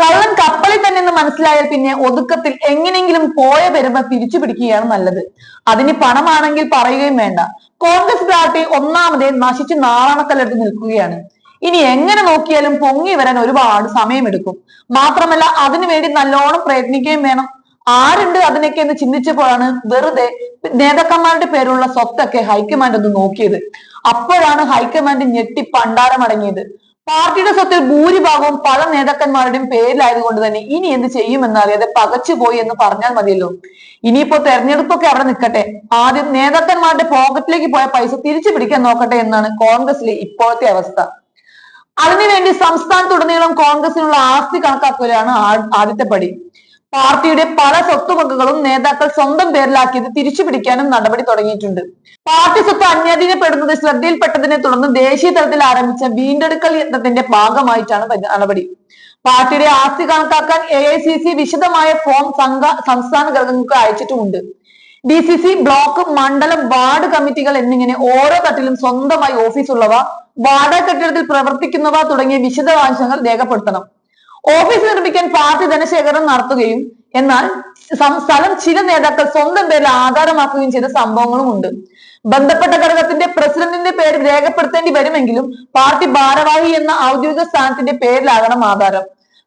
കള്ളൻ കപ്പലിൽ തന്നെ എന്ന് മനസ്സിലായാൽ പിന്നെ ഒതുക്കത്തിൽ എങ്ങനെയെങ്കിലും പോയ പെരുമ തിരിച്ചു പിടിക്കുകയാണ് നല്ലത്. അതിന് പണമാണെങ്കിൽ പറയുകയും വേണ്ട. കോൺഗ്രസ് പാർട്ടി ഒന്നാമതേ നശിച്ച് നാറാണക്കല്ലെടുത്ത് നിൽക്കുകയാണ്. ഇനി എങ്ങനെ നോക്കിയാലും പൊങ്ങി വരാൻ ഒരുപാട് സമയമെടുക്കും. മാത്രമല്ല അതിനുവേണ്ടി നല്ലോണം പ്രയത്നിക്കുകയും വേണം. ആരുണ്ട് അതിനൊക്കെ എന്ന് ചിന്തിച്ചപ്പോഴാണ് വെറുതെ നേതാക്കന്മാരുടെ പേരുള്ള സ്വത്തൊക്കെ ഹൈക്കമാൻഡ് ഒന്ന് നോക്കിയത്. അപ്പോഴാണ് ഹൈക്കമാൻഡ് ഞെട്ടി പണ്ടാരമടങ്ങിയത്. പാർട്ടിയുടെ സ്വത്തിൽ ഭൂരിഭാഗവും പല നേതാക്കന്മാരുടെയും പേരിലായതുകൊണ്ട് തന്നെ ഇനി എന്ത് ചെയ്യുമെന്ന് അറിയാതെ പകച്ചുപോയി എന്ന് പറഞ്ഞാൽ മതിയല്ലോ. ഇനിയിപ്പോ തെരഞ്ഞെടുപ്പൊക്കെ അവിടെ നിൽക്കട്ടെ. ആദ്യം നേതാക്കന്മാരുടെ പോക്കറ്റിലേക്ക് പോയ പൈസ തിരിച്ചു പിടിക്കാൻ നോക്കട്ടെ എന്നാണ് കോൺഗ്രസിലെ ഇപ്പോഴത്തെ അവസ്ഥ. അതിനുവേണ്ടി സംസ്ഥാനത്തുടനീളം കോൺഗ്രസിനുള്ള ആസ്തി കണക്കാക്കലാണ് ആ- ആദ്യത്തെ പടി. പാർട്ടിയുടെ പല സ്വത്തുവകകളും നേതാക്കൾ സ്വന്തം പേരിലാക്കിയത് തിരിച്ചു പിടിക്കാനും നടപടി തുടങ്ങിയിട്ടുണ്ട്. പാർട്ടി സ്വത്ത് അന്യാധീനപ്പെടുന്നത് ശ്രദ്ധയിൽപ്പെട്ടതിനെ തുടർന്ന് ദേശീയ തലത്തിൽ ആരംഭിച്ച വീണ്ടെടുക്കൽ യത്നത്തിന്റെ ഭാഗമായിട്ടാണ് നടപടി. പാർട്ടിയുടെ ആസ്തി കണക്കാക്കാൻ എ ഐ സി സി വിശദമായ ഫോം സംഘ സംസ്ഥാന ഘടകങ്ങൾക്ക് അയച്ചിട്ടുമുണ്ട്. ഡി സി സി ബ്ലോക്ക് മണ്ഡലം വാർഡ് കമ്മിറ്റികൾ എന്നിങ്ങനെ ഓരോ തട്ടിലും സ്വന്തമായി ഓഫീസ് ഉള്ളവ വാടക കെട്ടിടത്തിൽ പ്രവർത്തിക്കുന്നവ തുടങ്ങിയ വിശദാംശങ്ങൾ രേഖപ്പെടുത്തണം. ഓഫീസ് നിർമ്മിക്കാൻ പാർട്ടി ധനശേഖരം നടത്തുകയും എന്നാൽ സ്ഥലം ചില നേതാക്കൾ സ്വന്തം പേരിൽ ആധാരമാക്കുകയും ചെയ്ത സംഭവങ്ങളും ഉണ്ട്. ബന്ധപ്പെട്ട ഘടകത്തിന്റെ പ്രസിഡന്റിന്റെ പേര് രേഖപ്പെടുത്തേണ്ടി വരുമെങ്കിലും പാർട്ടി ഭാരവാഹി എന്ന ഔദ്യോഗിക സ്ഥാനത്തിന്റെ പേരിലാകണം ആധാരം.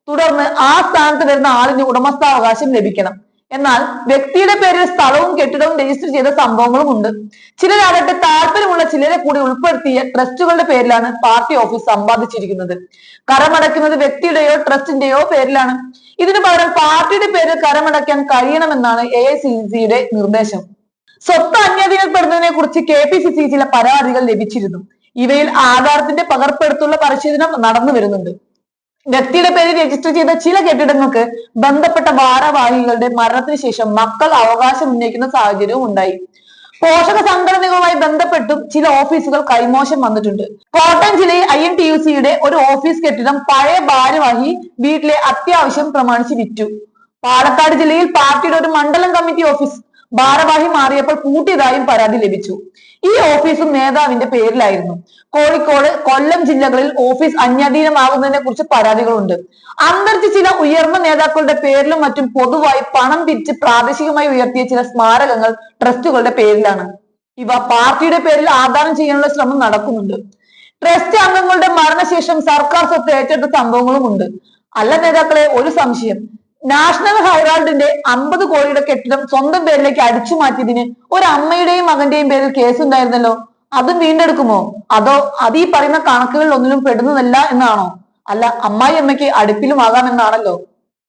തുടർന്ന് ആ സ്ഥാനത്ത് വരുന്ന ആളിന് ഉടമസ്ഥാവകാശം ലഭിക്കണം. എന്നാൽ വ്യക്തിയുടെ പേരിൽ സ്ഥലവും കെട്ടിടവും രജിസ്റ്റർ ചെയ്ത സംഭവങ്ങളും ഉണ്ട്. ചിലരാകട്ടെ താല്പര്യമുള്ള ചിലരെ കൂടി ഉൾപ്പെടുത്തിയ ട്രസ്റ്റുകളുടെ പേരിലാണ് പാർട്ടി ഓഫീസ് സമ്പാദിച്ചിരിക്കുന്നത്. കരമടക്കുന്നത് വ്യക്തിയുടെയോ ട്രസ്റ്റിന്റെയോ പേരിലാണ്. ഇതിനു പകരം പാർട്ടിയുടെ പേരിൽ കരമടയ്ക്കാൻ കഴിയണമെന്നാണ് എ ഐ സി സിയുടെ നിർദ്ദേശം. സ്വത്ത് അന്യാധീനപ്പെടുന്നതിനെ കുറിച്ച് കെ പി സി സി ചില പരാതികൾ ലഭിച്ചിരുന്നു. ഇവയിൽ ആധാരത്തിന്റെ പകർപ്പെടുത്തുള്ള പരിശോധന നടന്നു വരുന്നുണ്ട്. വ്യക്തിയുടെ പേരിൽ രജിസ്റ്റർ ചെയ്ത ചില കെട്ടിടങ്ങൾക്ക് ബന്ധപ്പെട്ട ഭാരവാഹികളുടെ മരണത്തിന് ശേഷം മക്കൾ അവകാശം ഉന്നയിക്കുന്ന സാഹചര്യവും ഉണ്ടായി. പോഷക സംഘടനകളുമായി ബന്ധപ്പെട്ടും ചില ഓഫീസുകൾ കൈമോശം വന്നിട്ടുണ്ട്. കോട്ടയം ജില്ലയിൽ ഐ എൻ ടി യു സിയുടെ ഒരു ഓഫീസ് കെട്ടിടം പഴയ ഭാരവാഹി വീട്ടിലെ അത്യാവശ്യം പ്രമാണിച്ച് വിറ്റു. പാലക്കാട് ജില്ലയിൽ പാർട്ടിയുടെ ഒരു മണ്ഡലം കമ്മിറ്റി ഓഫീസ് ഭാരവാഹി മാറിയപ്പോൾ പൂട്ടിയതായും പരാതി ലഭിച്ചു. ഈ ഓഫീസും നേതാവിന്റെ പേരിലായിരുന്നു. കോഴിക്കോട് കൊല്ലം ജില്ലകളിൽ ഓഫീസ് അന്യാധീനമാകുന്നതിനെ കുറിച്ച് പരാതികളുണ്ട്. അന്തരിച്ച ചില ഉയർന്ന നേതാക്കളുടെ പേരിലും മറ്റും പൊതുവായി പണം പിരിച്ച് പ്രാദേശികമായി ഉയർത്തിയ ചില സ്മാരകങ്ങൾ ട്രസ്റ്റുകളുടെ പേരിലാണ്. ഇവ പാർട്ടിയുടെ പേരിൽ ആദാനം ചെയ്യാനുള്ള ശ്രമം നടക്കുന്നുണ്ട്. ട്രസ്റ്റ് അംഗങ്ങളുടെ മരണശേഷം സർക്കാർ സ്വത്ത് ഏറ്റെടുത്ത സംഭവങ്ങളും ഉണ്ട് അല്ല നേതാക്കളെ ഒരു സംശയം. നാഷണൽ ഹൈറാൾഡിന്റെ അമ്പത് കോടിയുടെ കെട്ടിടം സ്വന്തം പേരിലേക്ക് അടിച്ചു മാറ്റിയതിന് ഒരു അമ്മയുടെയും മകന്റെയും പേരിൽ കേസ് ഉണ്ടായിരുന്നല്ലോ. അതും വീണ്ടെടുക്കുമോ? അതോ അത് ഈ പറയുന്ന കണക്കുകളിൽ ഒന്നിലും പെടുന്നതല്ല എന്നാണോ? അല്ല അമ്മായി അമ്മയ്ക്ക് അടുപ്പിലും ആകാമെന്നാണല്ലോ.